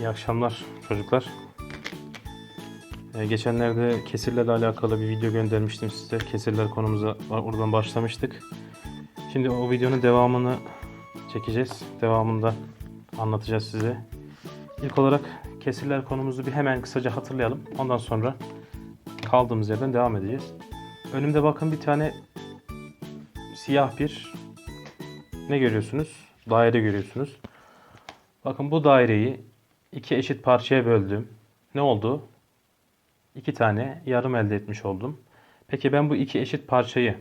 İyi akşamlar çocuklar. Ee, geçenlerde kesirlerle alakalı bir video göndermiştim size. Kesirler konumuza oradan başlamıştık. Şimdi o videonun devamını çekeceğiz. Devamında anlatacağız size. İlk olarak kesirler konumuzu bir hemen kısaca hatırlayalım. Ondan sonra kaldığımız yerden devam edeceğiz. Önümde bakın bir tane siyah bir ne görüyorsunuz? Daire görüyorsunuz. Bakın bu daireyi iki eşit parçaya böldüm. Ne oldu? İki tane yarım elde etmiş oldum. Peki ben bu iki eşit parçayı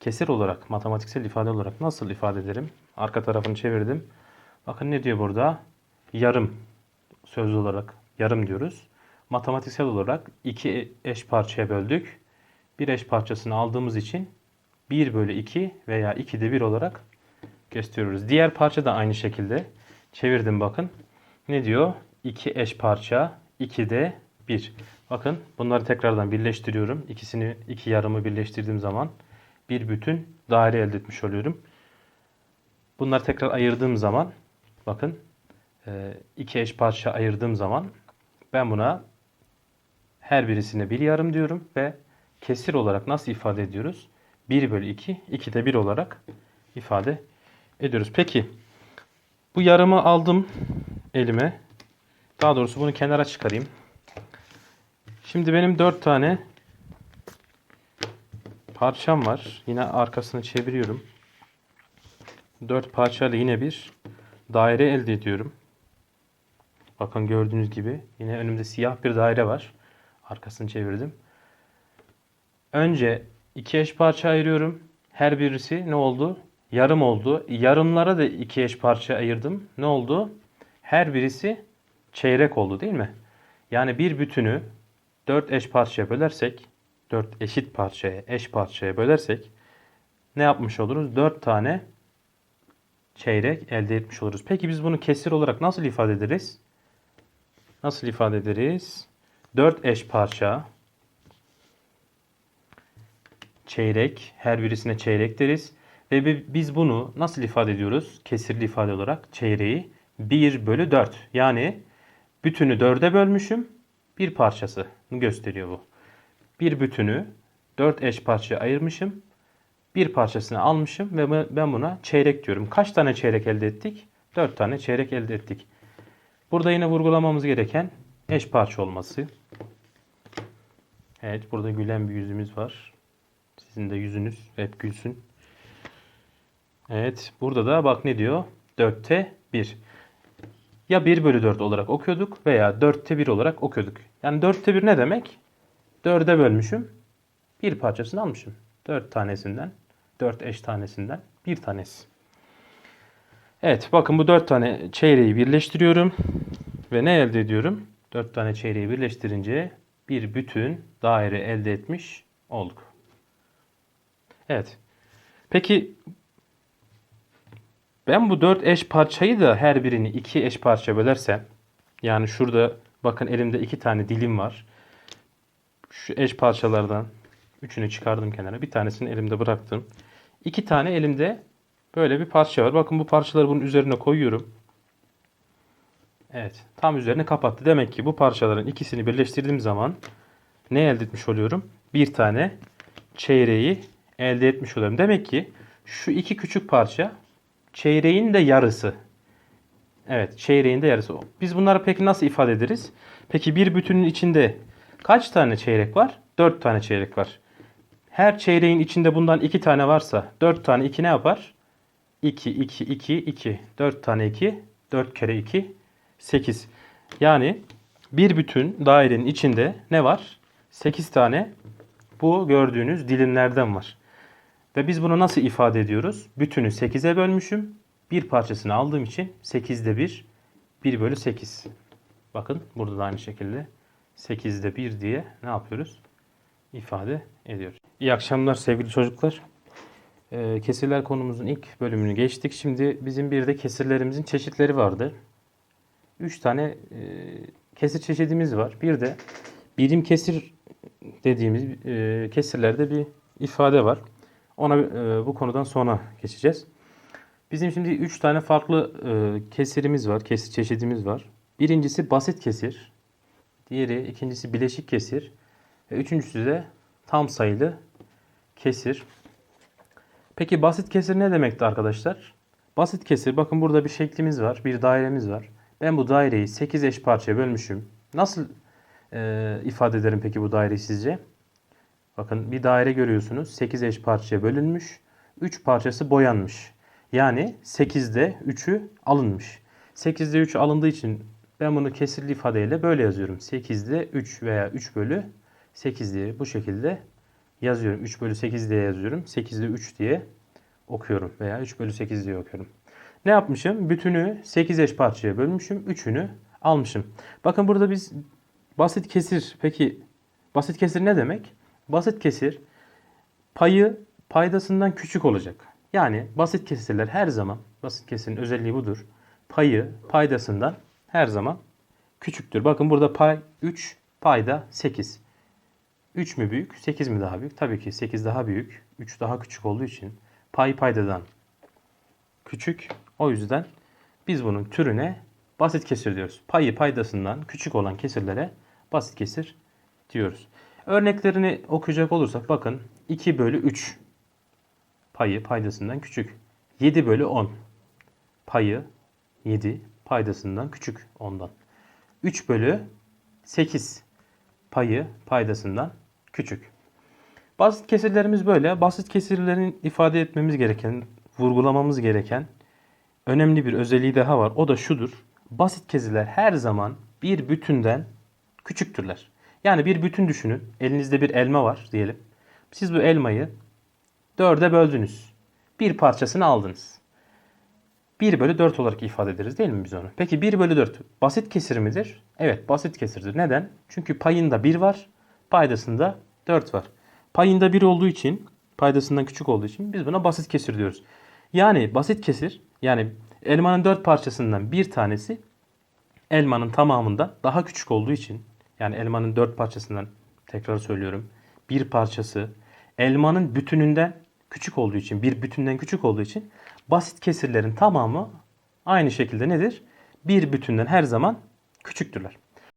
kesir olarak, matematiksel ifade olarak nasıl ifade ederim? Arka tarafını çevirdim. Bakın ne diyor burada? Yarım sözlü olarak yarım diyoruz. Matematiksel olarak iki eş parçaya böldük. Bir eş parçasını aldığımız için 1 bölü 2 veya 2'de 1 olarak gösteriyoruz. Diğer parça da aynı şekilde. Çevirdim bakın. Ne diyor? 2 eş parça 2'de 1. Bakın bunları tekrardan birleştiriyorum. İkisini iki yarımı birleştirdiğim zaman bir bütün daire elde etmiş oluyorum. Bunları tekrar ayırdığım zaman bakın e, iki eş parça ayırdığım zaman ben buna her birisine bir yarım diyorum ve kesir olarak nasıl ifade ediyoruz? 1 bölü 2, 2'de 1 olarak ifade ediyoruz. Peki bu yarımı aldım elime. Daha doğrusu bunu kenara çıkarayım. Şimdi benim 4 tane parçam var. Yine arkasını çeviriyorum. 4 parçayla yine bir daire elde ediyorum. Bakın gördüğünüz gibi yine önümde siyah bir daire var. Arkasını çevirdim. Önce iki eş parça ayırıyorum. Her birisi ne oldu? Yarım oldu. Yarımlara da iki eş parça ayırdım. Ne oldu? Her birisi çeyrek oldu değil mi? Yani bir bütünü dört eş parçaya bölersek, dört eşit parçaya, eş parçaya bölersek ne yapmış oluruz? Dört tane çeyrek elde etmiş oluruz. Peki biz bunu kesir olarak nasıl ifade ederiz? Nasıl ifade ederiz? 4 eş parça çeyrek her birisine çeyrek deriz ve bi- biz bunu nasıl ifade ediyoruz? Kesirli ifade olarak çeyreği 1 bölü 4 yani bütünü 4'e bölmüşüm bir parçasını gösteriyor bu. Bir bütünü 4 eş parçaya ayırmışım bir parçasını almışım ve ben buna çeyrek diyorum. Kaç tane çeyrek elde ettik? 4 tane çeyrek elde ettik. Burada yine vurgulamamız gereken eş parça olması. Evet burada gülen bir yüzümüz var. Sizin de yüzünüz hep gülsün. Evet burada da bak ne diyor? 4'te 1. Ya 1 bölü 4 olarak okuyorduk veya 4'te 1 olarak okuyorduk. Yani 4'te 1 ne demek? 4'e bölmüşüm. Bir parçasını almışım. 4 tanesinden, 4 eş tanesinden bir tanesi. Evet bakın bu 4 tane çeyreği birleştiriyorum. Ve ne elde ediyorum? 4 tane çeyreği birleştirince bir bütün daire elde etmiş olduk. Evet. Peki ben bu 4 eş parçayı da her birini 2 eş parça bölersem yani şurada bakın elimde 2 tane dilim var. Şu eş parçalardan üçünü çıkardım kenara. Bir tanesini elimde bıraktım. İki tane elimde böyle bir parça var. Bakın bu parçaları bunun üzerine koyuyorum. Evet. Tam üzerine kapattı. Demek ki bu parçaların ikisini birleştirdiğim zaman ne elde etmiş oluyorum? Bir tane çeyreği elde etmiş oluyorum. Demek ki şu iki küçük parça çeyreğin de yarısı. Evet, çeyreğin de yarısı. Biz bunları peki nasıl ifade ederiz? Peki bir bütünün içinde kaç tane çeyrek var? Dört tane çeyrek var. Her çeyreğin içinde bundan iki tane varsa dört tane iki ne yapar? 2, 2, 2, 2. 4 tane 2. 4 kere 2. 8. Yani bir bütün dairenin içinde ne var? 8 tane bu gördüğünüz dilimlerden var. Ve biz bunu nasıl ifade ediyoruz? Bütünü 8'e bölmüşüm. Bir parçasını aldığım için 8'de 1. 1 bölü 8. Bakın burada da aynı şekilde 8'de 1 diye ne yapıyoruz? ifade ediyoruz. İyi akşamlar sevgili çocuklar. Ee, kesirler konumuzun ilk bölümünü geçtik. Şimdi bizim bir de kesirlerimizin çeşitleri vardı. Üç tane e, kesir çeşidimiz var. Bir de birim kesir dediğimiz e, kesirlerde bir ifade var. Ona e, bu konudan sonra geçeceğiz. Bizim şimdi üç tane farklı e, kesirimiz var, kesir çeşidimiz var. Birincisi basit kesir. Diğeri ikincisi bileşik kesir. Ve üçüncüsü de tam sayılı kesir. Peki basit kesir ne demekti arkadaşlar? Basit kesir bakın burada bir şeklimiz var. Bir dairemiz var. Ben bu daireyi 8 eş parçaya bölmüşüm. Nasıl e, ifade ederim peki bu daireyi sizce? Bakın bir daire görüyorsunuz. 8 eş parçaya bölünmüş. 3 parçası boyanmış. Yani 8'de 3'ü alınmış. 8'de 3 alındığı için ben bunu kesirli ifadeyle böyle yazıyorum. 8'de 3 veya 3 bölü 8 diye bu şekilde yazıyorum. 3 bölü 8 diye yazıyorum. 8'de 3 diye okuyorum veya 3 bölü 8 diye okuyorum. Ne yapmışım? Bütünü 8 eş parçaya bölmüşüm. 3'ünü almışım. Bakın burada biz basit kesir. Peki basit kesir ne demek? Basit kesir payı paydasından küçük olacak. Yani basit kesirler her zaman, basit kesirin özelliği budur. Payı paydasından her zaman küçüktür. Bakın burada pay 3, payda 8. 3 mü büyük, 8 mi daha büyük? Tabii ki 8 daha büyük, 3 daha küçük olduğu için pay paydadan küçük. O yüzden biz bunun türüne basit kesir diyoruz. Payı paydasından küçük olan kesirlere basit kesir diyoruz. Örneklerini okuyacak olursak bakın 2 bölü 3 payı paydasından küçük. 7 bölü 10 payı 7 paydasından küçük ondan. 3 bölü 8 payı paydasından küçük. Basit kesirlerimiz böyle. Basit kesirlerin ifade etmemiz gereken, vurgulamamız gereken önemli bir özelliği daha var. O da şudur. Basit kesirler her zaman bir bütünden küçüktürler. Yani bir bütün düşünün. Elinizde bir elma var diyelim. Siz bu elmayı dörde böldünüz. Bir parçasını aldınız. 1 bölü 4 olarak ifade ederiz değil mi biz onu? Peki 1 bölü 4 basit kesir midir? Evet basit kesirdir. Neden? Çünkü payında 1 var, paydasında 4 var. Payında 1 olduğu için, paydasından küçük olduğu için biz buna basit kesir diyoruz. Yani basit kesir, yani elmanın 4 parçasından bir tanesi elmanın tamamında daha küçük olduğu için, yani elmanın 4 parçasından tekrar söylüyorum, bir parçası elmanın bütününden küçük olduğu için, bir bütünden küçük olduğu için basit kesirlerin tamamı aynı şekilde nedir? Bir bütünden her zaman küçüktürler.